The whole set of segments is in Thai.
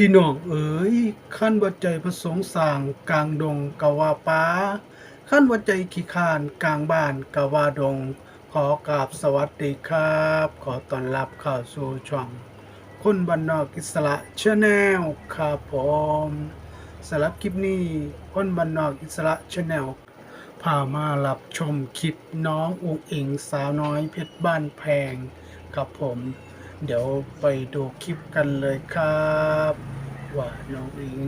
พี่น้องเอ๋ยขั้นวัดใจพระสงฆ์สร้างกลางดงกะว่าป้าขั้นวัดใจขี้คานกลางบ้านกะว่าดง ขอกราบสวัสดีครับ ขอต้อนรับเข้าสู่ช่อง คนบ้านนอกอิสระชาแนลครับผมสำหรับคลิปนี้ คนบ้านนอกอิสระชาแนลพามารับชมคลิปน้องอุงอิงสาวน้อยเพชรบ้านแพงครับผม เดี๋ยวไปดูคลิปกันเลยครับ ว่าน้องอิง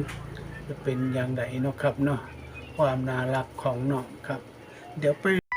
จะเป็นอย่างไรเนาะครับเนาะความน่ารักของน้องครับ เดี๋ยวไป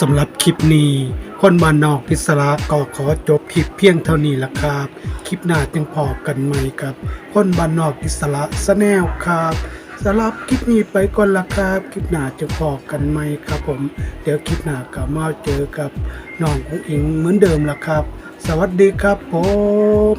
สำหรับคลิปนี้คนบ้านนอกพิศราก็ขอจบคลิปเพียงเท่านี้ละครับ คลิปหน้าจึงพอกันใหม่ครับ คนบ้านนอกพิศราสแนลครับสำหรับคลิปนี้ไปก่อนละครับ คลิปหน้าจะพอกันไหมครับผม เดี๋ยวคลิปหน้าก็มาเจอกับน้องอุ้งอิงเหมือนเดิมละครับ สวัสดีครับผม